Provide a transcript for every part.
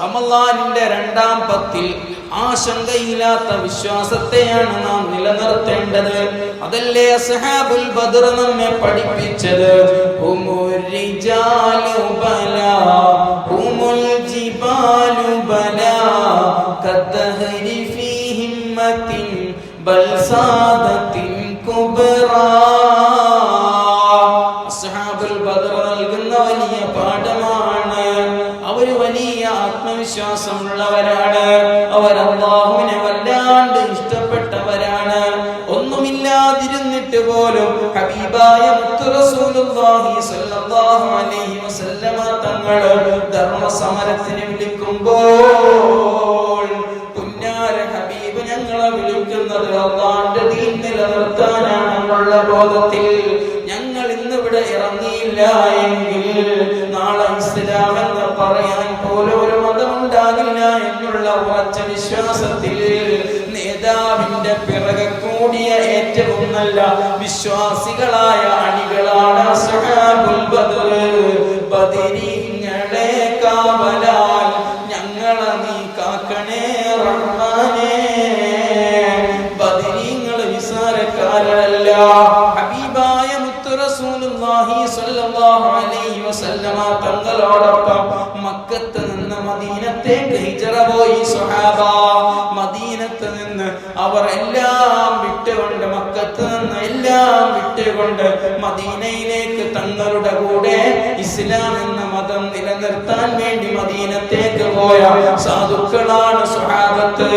റമലാനിന്റെ രണ്ടാം പത്തിൽ ആശങ്കയില്ലാത്ത വിശ്വാസത്തെയാണ് നാം നിലനിർത്തേണ്ടത്. അതല്ലേ അസ്ഹാബുൽ ബദർ നമ്മെ പഠിപ്പിച്ചത്? ഒന്നുമില്ലാതിരുന്നിട്ട് പോലും ഹബീബായ തങ്ങൾ ധർമ്മ ധർമ്മസമരത്തിന് വിളിക്കുമ്പോൾ പുന്നാര ഹബീബ് ഞങ്ങളെ വിളിക്കുന്നത് അള്ളാന്റെ ദീൻ നിലനിർത്താനാണെന്നുള്ള ബോധത്തിൽ. ഞങ്ങൾ ഇന്നിവിടെ ഇറങ്ങിയില്ല എങ്കിൽ നാളെ ഇസ്ലാം എന്ന് പറയാൻ പോലും നല്ല വിശ്വാസികളായ അണികളാണ് ഹബീബായ റസൂലുള്ളാഹി അലൈഹി വസല്ലമ നിന്ന് മദീനത്തേക്ക് ഹിജറ പോയി. സ്വഹാബ മദീനത്ത് നിന്ന് അവർ എല്ലാം വിട്ടുകൊണ്ട് മദീനയിലേക്ക് തങ്ങളുടെ കൂടെ ഇസ്ലാം എന്ന മതം നിലനിർത്താൻ വേണ്ടി മദീനത്തേക്ക് പോയ സാധുക്കളാണ് സുഹാബത്ത്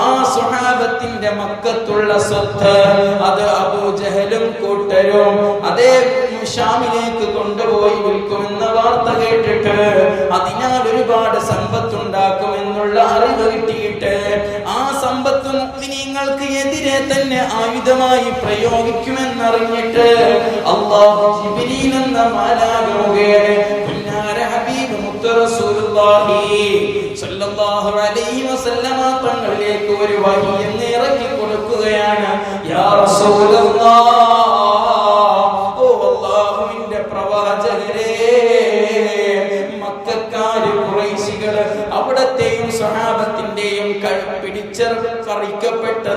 ആ സുഹാബത്തിന്റെ മക്കത്തുള്ള സ്വത്ത് അത് അബൂജഹലും കൂട്ടരും അതേ ഷാമിലേക്ക് കൊണ്ടുപോയി വിൽക്കുമെന്ന വാർത്ത കേട്ടിട്ട് അതിനാൽ ഒരുപാട് സമ്പത്തുണ്ടാക്കുമെന്നുള്ള തന്നെ ആയുധമായി പ്രയോഗിക്കുമെന്നറിഞ്ഞിട്ട് അള്ളാഹു എന്ന സല്ലല്ലാഹു അലൈഹി വസല്ലമ ഒരു വഹിയെന്ന് ഇറക്കി കൊടുക്കുകയാണ്. യാ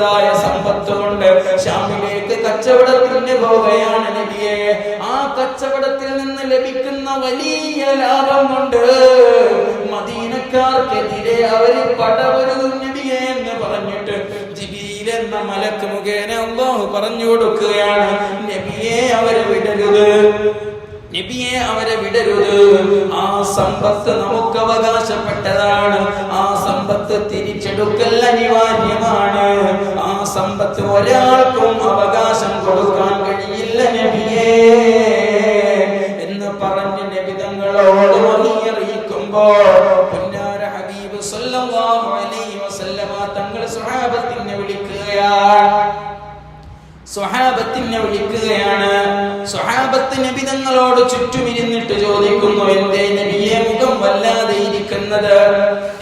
പിടിച്ചറിക്കപ്പെട്ടതായ സമ്പത്ത് കൊണ്ട് ഷാമിലേക്ക് കച്ചവടത്തിന് പോവുകയാണ് നബിയെ. ആ കച്ചവടത്തിൽ നിന്ന് ലഭിക്കുന്ന വലിയ ലാഭം കൊണ്ട് മദീനക്കാർക്കെതിരെ അവർ പടവരുതും നബിയെ എന്ന് പറഞ്ഞിട്ട് ജിബീൽ എന്ന മലക്ക് മുഖേന അള്ളാഹു പറഞ്ഞു കൊടുക്കുകയാണ്. നബിയെ അവരെ വിടരുത്. നബിയെ അവരെ വിടരുത്. ആ സമ്പത്ത് നമുക്ക് അവകാശപ്പെട്ടതാണ്. ആ സമ്പത്ത് തിരിച്ചെടുക്കൽ അനിവാര്യമാണ്. സമ്പത്ത് ഒരാൾക്കും അവകാശം കൊടുക്കാൻ കഴിയില്ല നബിയേ എന്ന് പറഞ്ഞ് നബിതങ്ങളോട് അറിയിക്കുമ്പോ പുന്നാര അലൈഹി വസല്ലമ സ്വഹാബത്തിനെ വിളിക്കുകയാണ്. സ്വഹാബത്തിനെ വിളിക്കുകയാണ്. സ്വഹാബത്ത് നബി തങ്ങളോട് ചുറ്റുമിരുന്നിട്ട് ചോദിക്കുന്നു എന്തേ നബിയെ മുഖം വല്ലാതെ ഇരിക്കുന്നത്?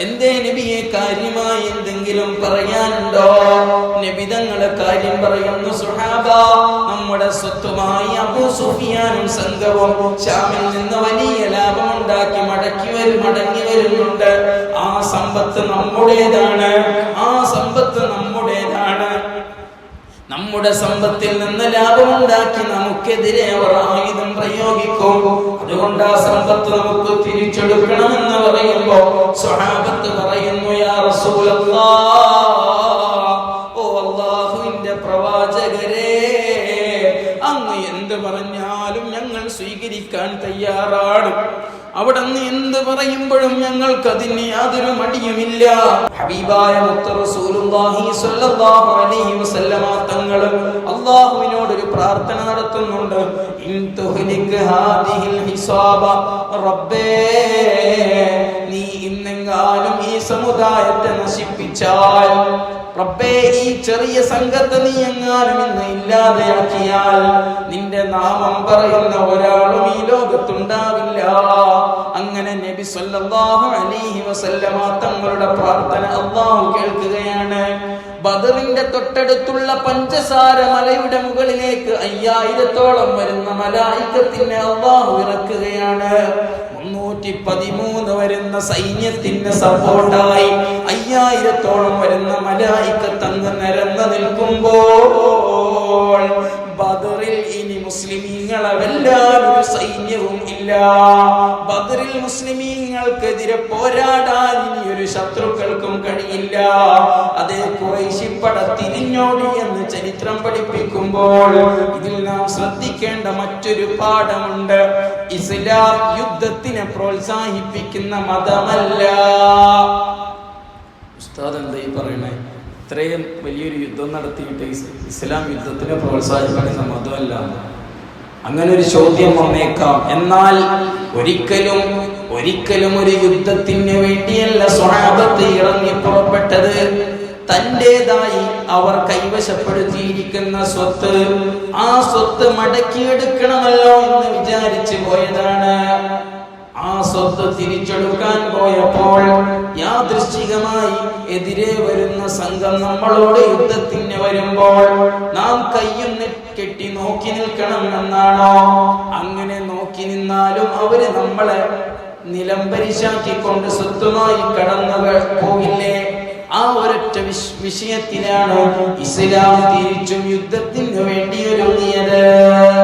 എന്തേ നബിയെ കാര്യമായി എന്തെങ്കിലും പറയാനുണ്ടോ? നബി തങ്ങളെ കാര്യം പറയുന്നു സുഹാബ നമ്മുടെ സ്വത്തുമായി അബു സുഫിയാനും സംഘവും ശ്യാമിൽ നിന്ന് വലിയ ലാഭം ഉണ്ടാക്കി മടക്കി വരും മടങ്ങി വരുന്നുണ്ട്. ആ സമ്പത്ത് നമ്മുടേതാണ്. ആ നമ്മുടെ സമ്പത്തിൽ നിന്ന് ലാഭമുണ്ടാക്കി നമുക്കെതിരെ അവർ ആയുധം പ്രയോഗിക്കും. അതുകൊണ്ട് ആ സമ്പത്ത് നമുക്ക് തിരിച്ചെടുക്കണമെന്ന് പറയുമ്പോ സ്വഹാബത്ത് പറയുന്നു യാ റസൂലല്ലാഹ് ഓ അള്ളാഹുവിന്റെ പ്രവാചകരെ അങ്ങ് എന്ത് പറഞ്ഞാലും ഞങ്ങൾ സ്വീകരിക്കാൻ തയ്യാറാണ്. അവിടെ നിന്ന് എന്ത് പറയുമ്പോഴും ഞങ്ങൾക്ക് അതിന് യാതൊരു മടിയുമില്ല. ഹബീബായ തങ്ങൾ അല്ലാഹുവിനോട് ഒരു പ്രാർത്ഥന നടത്തുന്നുണ്ട്. റബ്ബേ നീ ഇന്നെങ്ങാനും ഈ സമുദായത്തെ നശിപ്പിച്ചാൽ റബ്ബേ ഈ ചെറിയ സംഘത്തെ നീ എങ്ങാനും ഇന്ന് ഇല്ലാതെയാക്കിയാൽ നിന്റെ നാമം പറയുന്ന ഒരാളും ഈ ലോകത്തുണ്ടാവില്ല. അങ്ങനെ നബി സല്ലല്ലാഹു അലൈഹി വസല്ലമ തങ്ങളുടെ പ്രാർത്ഥന അള്ളാഹു കേൾക്കുകയാണ്. ബദറിന്റെ തൊട്ടടുത്തുള്ള പഞ്ചസാര മലയുടെ മുകളിലേക്ക് അയ്യായിരത്തോളം വരുന്ന മലായിക്കത്തിനെ അള്ളാഹു ഇറക്കുകയാണ്. മുന്നൂറ്റി നൂറ്റി പതിമൂന്ന് വരുന്ന സൈന്യത്തിന് സപ്പോർട്ടായി അയ്യായിരത്തോളം വരുന്ന മലായിക്കത്ത് അങ്ങ് നിരന്ന് നിൽക്കുമ്പോൾ ബദറിൽ ഇനി മുസ്ലിമീങ്ങളെ വെല്ലാൻ സൈന്യവും ഇല്ല. ബദറിൽ മുസ്ലിമീങ്ങൾക്കെതിരെ പോരാടാൻ ഇനി ഒരു ശത്രുക്കൾക്കും കഴിയില്ല. അതേ കുറേശിപ്പട തിരിഞ്ഞോടി എന്ന് ചരിത്രം പഠിപ്പിക്കുമ്പോൾ ഇതിൽ നാം ശ്രദ്ധിക്കേണ്ട മറ്റൊരു പാഠമുണ്ട്. ഇസ്ലാം യുദ്ധത്തിനെ പ്രോത്സാഹിപ്പിക്കുന്ന മതമല്ല. ഉസ്താദ് എന്താ ഈ പറയണേ? ഇത്രയും വലിയൊരു യുദ്ധം നടത്തിയിട്ട് ഇസ്ലാം യുദ്ധത്തിനെ പ്രോത്സാഹിപ്പിക്കുന്ന മതമല്ല. അങ്ങനെ ഒരു ചോദ്യം വന്നേക്കാം. എന്നാൽ ഒരിക്കലും ഒരിക്കലും ഒരു യുദ്ധത്തിന് വേണ്ടിയല്ല സ്വഹാബത്ത് ഇറങ്ങി പുറപ്പെട്ടത്. തന്റേതായി അവർ കൈവശപ്പെടുത്തിയിരിക്കുന്ന സ്വത്ത് ആ സ്വത്ത് മടക്കിയെടുക്കണമല്ലോ എന്ന് വിചാരിച്ചു പോയതാണ്. ആ സ്വത്ത് തിരിച്ചെടുക്കാൻ പോയപ്പോൾ യാദൃശ്ചികമായി എതിരെ വരുന്ന സംഘം നമ്മളോട് യുദ്ധത്തിന് വരുമ്പോൾ നാം കയ്യും കെട്ടി നോക്കി നിൽക്കണം എന്നാണോ? അങ്ങനെ നോക്കി നിന്നാലും അവർ നമ്മളെ നിലംപരിശാക്കിക്കൊണ്ട് സ്വത്തുമായി കടന്നു പോകില്ലേ? ആ ഒരൊറ്റ വിഷ- വിഷയത്തിലാണ് ഇസ്ലാം തിരിച്ചും യുദ്ധത്തിന് വേണ്ടി ഒരുങ്ങിയത്